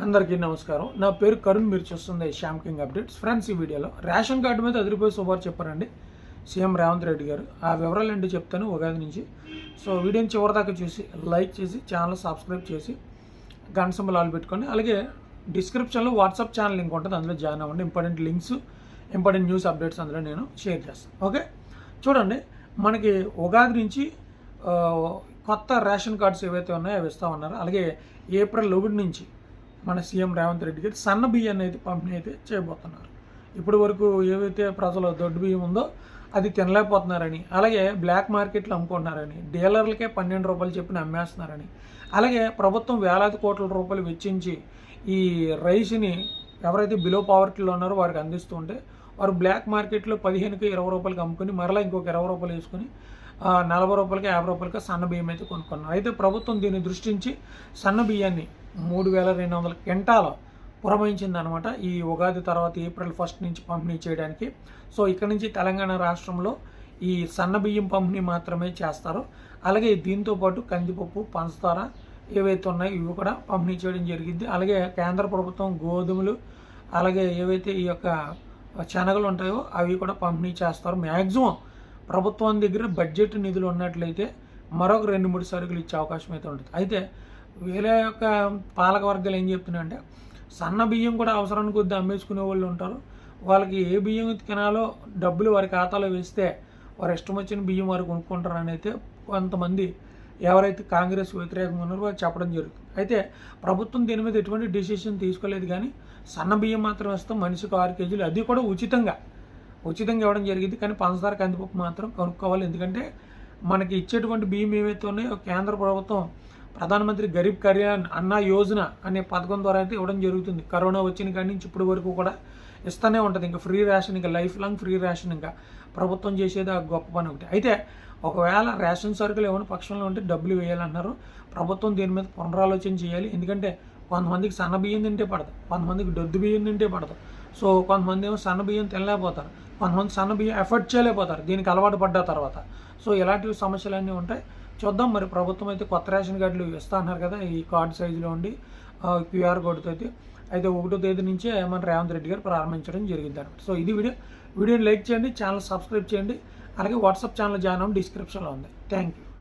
అందరికీ నమస్కారం. నా పేరు కరుణ్ మీరు చూస్తుంది శ్యామ్ కింగ్ అప్డేట్స్. ఫ్రెండ్స్ ఈ వీడియోలో రేషన్ కార్డు మీద అదిరిపోయి శుభారు చెప్పారండి సీఎం రేవంత్ రెడ్డి గారు. ఆ వివరాలు ఏంటి చెప్తాను ఉగాది నుంచి. సో వీడియోని చివరిదాకా చూసి లైక్ చేసి ఛానల్ సబ్స్క్రైబ్ చేసి గంట సింబల్ ఆల్ పెట్టుకోండి. అలాగే డిస్క్రిప్షన్లో వాట్సాప్ ఛానల్ లింక్ ఉంటుంది అందులో జాయిన్ అవ్వండి. Important links important news updates అందులో నేను షేర్ చేస్తాను. ఓకే? చూడండి మనకి ఉగాది నుంచి కొత్త రేషన్ కార్డ్స్ ఏవైతే ఉన్నాయో అవి ఇస్తా ఉన్నారు. అలాగే ఏప్రిల్ ఒకటి నుంచి మన సీఎం రేవంత్ రెడ్డి గారు సన్న బియ్యాన్ని అయితే పంపిణీ అయితే చేయబోతున్నారు. ఇప్పటి వరకు ఏవైతే ప్రజలు దొడ్డు బియ్యం ఉందో అది తినలేకపోతున్నారని అలాగే బ్లాక్ మార్కెట్లో అమ్ముకుంటున్నారని డీలర్లకే పన్నెండు రూపాయలు చెప్పిన అమ్మేస్తున్నారని అలాగే ప్రభుత్వం వేలాది కోట్ల రూపాయలు వెచ్చించి ఈ రైస్ని ఎవరైతే బిలో పావర్టీలో ఉన్నారో వారికి అందిస్తూ ఉంటే వారు బ్లాక్ మార్కెట్లో పదిహేనుకి ఇరవై రూపాయలకి అమ్ముకుని మరలా ఇంకొక ఇరవై రూపాయలు వేసుకుని నలభై రూపాయలకి యాభై రూపాయలకి సన్న బియ్యం అయితే కొనుక్కున్నారు. అయితే ప్రభుత్వం దీన్ని దృష్టించి సన్న బియ్యాన్ని మూడు వేల రెండు వందల క్వింటాల పురమాయించింది అనమాట ఈ ఉగాది తర్వాత ఏప్రిల్ ఫస్ట్ నుంచి పంపిణీ చేయడానికి. సో ఇక్కడ నుంచి తెలంగాణ రాష్ట్రంలో ఈ సన్న బియ్యం పంపిణీ మాత్రమే చేస్తారు. అలాగే దీంతో పాటు కందిపప్పు పంచదార ఏవైతే ఉన్నాయో ఇవి కూడా పంపిణీ చేయడం జరిగింది. అలాగే కేంద్ర ప్రభుత్వం గోధుమలు అలాగే ఏవైతే ఈ యొక్క శనగలు ఉంటాయో అవి కూడా పంపిణీ చేస్తారు. మ్యాక్సిమం ప్రభుత్వం దగ్గర బడ్జెట్ నిధులు ఉన్నట్లయితే మరొక రెండు మూడు సరుకులు ఇచ్చే అవకాశం అయితే ఉంటుంది. అయితే వేరే యొక్క పాలక వర్గాలు ఏం చెప్తున్నాయంటే సన్న బియ్యం కూడా అవసరానికి కొద్ది అమ్మేసుకునే వాళ్ళు ఉంటారు. వాళ్ళకి ఏ బియ్యం తినాలో డబ్బులు వారి ఖాతాలో వేస్తే వారు ఇష్టం వచ్చిన బియ్యం వారు కొనుక్కుంటారని అయితే కొంతమంది ఎవరైతే కాంగ్రెస్ వ్యతిరేకంగా ఉన్నారో వారు చెప్పడం జరుగుతుంది. అయితే ప్రభుత్వం దీని మీద ఎటువంటి డిసిషన్ తీసుకోలేదు కానీ సన్న బియ్యం మాత్రం ఇస్తాం మనిషికి ఆరు కేజీలు అది కూడా ఉచితంగా ఉచితంగా ఇవ్వడం జరిగింది. కానీ పంచదార కందిపప్పు మాత్రం కొనుక్కోవాలి. ఎందుకంటే మనకి ఇచ్చేటువంటి బియ్యం ఏవైతే ఉన్నాయో కేంద్ర ప్రభుత్వం ప్రధానమంత్రి గరీబ్ కళ్యాణ్ అన్న యోజన అనే పథకం ద్వారా అయితే ఇవ్వడం జరుగుతుంది. కరోనా వచ్చిన కాడి నుంచి ఇప్పటి వరకు కూడా ఇస్తూనే ఉంటుంది. ఇంకా ఫ్రీ రేషన్ ఇంకా లైఫ్ లాంగ్ ఫ్రీ రేషన్ ఇంకా ప్రభుత్వం చేసేది ఆ గొప్ప పని ఒకటి. అయితే ఒకవేళ రేషన్ సరుకులు ఏమైనా పక్షంలో ఉంటే డబ్బులు వేయాలన్నారు ప్రభుత్వం దీని మీద పునరాలోచన చేయాలి. ఎందుకంటే కొంతమందికి సన్న బియ్యం తింటే పడదు. కొంతమందికి దొద్దు బియ్యం తింటే పడదు. సో కొంతమంది ఏమో సన్న బియ్యం తినలేకపోతారు. కొంతమంది సన్న బియ్యం ఎఫర్ట్ చేయలేకపోతారు. దీనికి అలవాటు పడ్డ తర్వాత. సో ఇలాంటివి సమస్యలన్నీ ఉంటాయి. చూద్దాం. మరి ప్రభుత్వం అయితే కొత్త రేషన్ కార్డులు ఇస్తా అన్నారు కదా ఈ కార్డు సైజులో ఉండి క్యూఆర్ కోడ్తో అయితే. అయితే ఒకటో తేదీ నుంచే మన రేవంత్ రెడ్డి గారు ప్రారంభించడం జరిగింది అనమాట సో ఇది వీడియో. వీడియోని లైక్ చేయండి ఛానల్ సబ్స్క్రైబ్ చేయండి. అలాగే వాట్సాప్ ఛానల్ జాయిన్ అవ్వడం డిస్క్రిప్షన్లో ఉంది. Thank you.